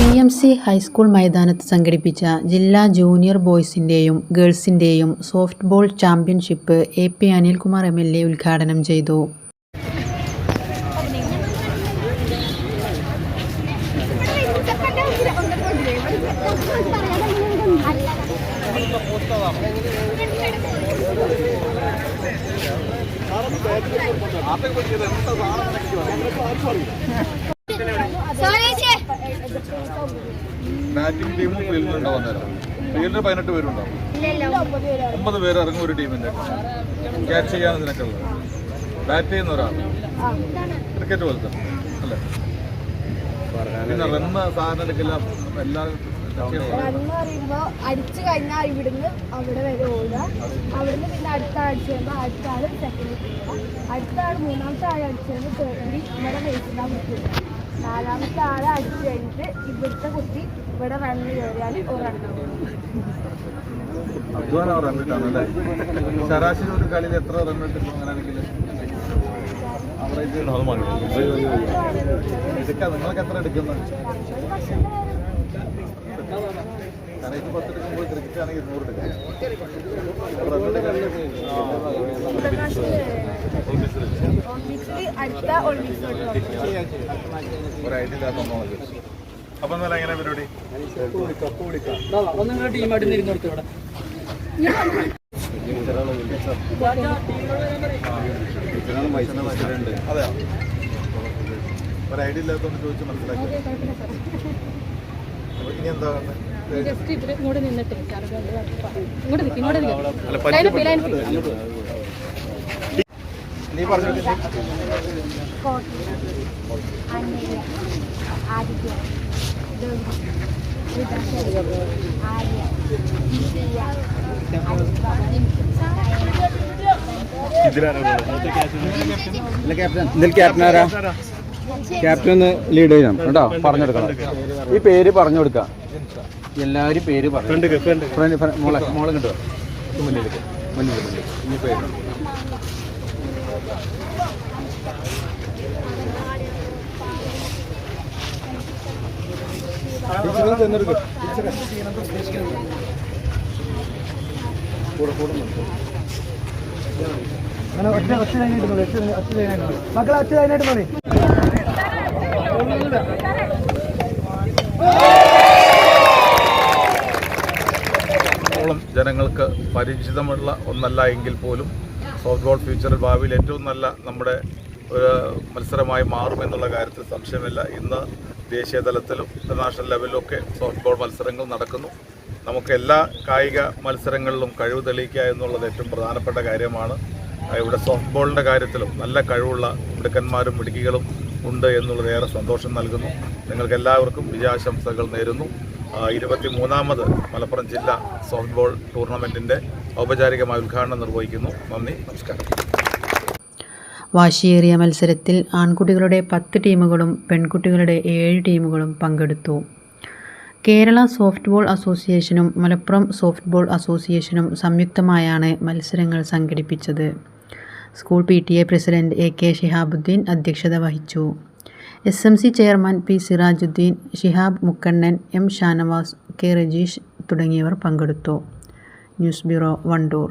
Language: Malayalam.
P M C high school മൈതാനത്ത് സംഘടിപ്പിച്ച ജില്ലാ ജൂനിയർ ബോയ്സിന്റെയും ഗേൾസിന്റെയും softball championship A P Anilkumar M L A ഉദ്ഘാടനം ചെയ്തു. ബാറ്റിംഗ് ടീമും ഫീൽഡിലും ഉണ്ടാവും അന്നേരം ഫീൽഡിൽ പതിനെട്ട് പേരുണ്ടാവും. ഒമ്പത് പേര് ഇറങ്ങും ഒരു ടീമിന്റെ ക്യാച്ച് ചെയ്യാൻ ഇതിനൊക്കെ ബാറ്റ് ചെയ്യുന്ന ഒരാൾ. ക്രിക്കറ്റ് പോലത്തെ. അല്ലേ? പിന്നെ റണ്ണ് സാധാരണ എടുക്കില്ല എല്ലാ അടിച്ചു കഴിഞ്ഞാൽ ഇവിടുന്ന് അവിടെ വരെ ഓടുക. അവിടുന്ന് പിന്നെ അടുത്ത ആൾ അടിച്ചു അടുത്ത ആൾ സെക്കൻഡ് അടുത്ത ആൾ മൂന്നാമത്തെ ആൾ അടിച്ചു കഴിയുമ്പോൾ ഇവിടെ വെയിറ്റിടാൻ പറ്റില്ല നാലാമത്തെ ആൾ അടിച്ചു കഴിഞ്ഞിട്ട് ഇവിടുത്തെ കുട്ടി ഇവിടെ റണ്ണ് കയറിയാൽ അധ്വാനം റൺ ഇട്ടാണ് അല്ലേ? ശരാശരി ഒരു കളിയിൽ എത്ര ഇട്ടിരുന്നു അങ്ങനെയാണെങ്കിൽ? എടുക്കാം നിങ്ങൾക്ക് എത്ര എടുക്കുന്നത് കാരണം ഇത് പത്ത് എടുക്കുമ്പോൾ ക്രിക്കറ്റ് ആണെങ്കിൽ നൂറ് എടുക്കാം. ഒരു ഐഡിയ ഇല്ലാത്ത ഒന്നാണ്. അപ്പം എന്നാലും എങ്ങനെ പരിപാടി? അതെയോ? ഒരു ഐഡിയ ഇല്ലാത്തതുകൊണ്ട് ചോദിച്ച് മനസ്സിലാക്കി. ഇനി എന്താ ഇവിടെ നീ പറഞ്ഞിട്ട് ആദിത്യ ഇതിൽ ക്യാപ്റ്റൻ ആരാ? ക്യാപ്റ്റൻ ഒന്ന് ലീഡ് ചെയ്യണം കേട്ടോ? പറഞ്ഞെടുക്കണം. ഈ പേര് പറഞ്ഞു കൊടുക്കാം എല്ലാവരും പേര് പറഞ്ഞു മോളെ മോളെ കിട്ടുക മുന്നിലേക്ക്. മുന്നിലേക്ക് ഇനി പേര് അങ്ങനെ ഒറ്റ ഒറ്റ മതി ഒറ്റ മക്കളെ ഒറ്റ മതി ജനങ്ങൾക്ക് പരിചിതമുള്ള ഒന്നല്ല എങ്കിൽ പോലും സോഫ്റ്റ് ബോൾ ഫ്യൂച്ചറിൽ ഭാവിയിൽ ഏറ്റവും നല്ല നമ്മുടെ ഒരു മത്സരമായി മാറുമെന്നുള്ള കാര്യത്തിൽ സംശയമില്ല. ഇന്ന് ദേശീയ തലത്തിലും ഇന്റർനാഷണൽ ലെവലിലും ഒക്കെ സോഫ്റ്റ് ബോൾ മത്സരങ്ങൾ നടക്കുന്നു. നമുക്ക് എല്ലാ കായിക മത്സരങ്ങളിലും കഴിവ് തെളിയിക്കുക എന്നുള്ളത് ഏറ്റവും പ്രധാനപ്പെട്ട കാര്യമാണ്. ഇവിടെ സോഫ്റ്റ് ബോളിന്റെ കാര്യത്തിലും നല്ല കഴിവുള്ള മിടുക്കന്മാരും മിടുക്കികളും ഉണ്ട് എന്നുള്ളത് ഏറെ സന്തോഷം നൽകുന്നു. നിങ്ങൾക്ക് എല്ലാവർക്കും വിജയാശംസകൾ നേരുന്നു. ഇരുപത്തി മൂന്നാമത് മലപ്പുറം ജില്ലാ സോഫ്റ്റ് ബോൾ ടൂർണമെന്റിന്റെ ഔപചാരികമായ ഉദ്ഘാടനം നിർവഹിക്കുന്നു. നന്ദി നമസ്കാരം. വാശിയേറിയ മത്സരത്തിൽ ആൺകുട്ടികളുടെ പത്ത് ടീമുകളും പെൺകുട്ടികളുടെ ഏഴ് ടീമുകളും പങ്കെടുത്തു. കേരള സോഫ്റ്റ്ബോൾ അസോസിയേഷനും മലപ്പുറം സോഫ്റ്റ്ബോൾ അസോസിയേഷനും സംയുക്തമായാണ് മത്സരങ്ങൾ സംഘടിപ്പിച്ചത്. School P T A president A K Shihabuddin അധ്യക്ഷത വഹിച്ചു. S M C chairman P Sirajuddin Shihab Mukkannan M Shanavas K Rajeesh തുടങ്ങിയവർ പങ്കെടുത്തു. News bureau Wandoor.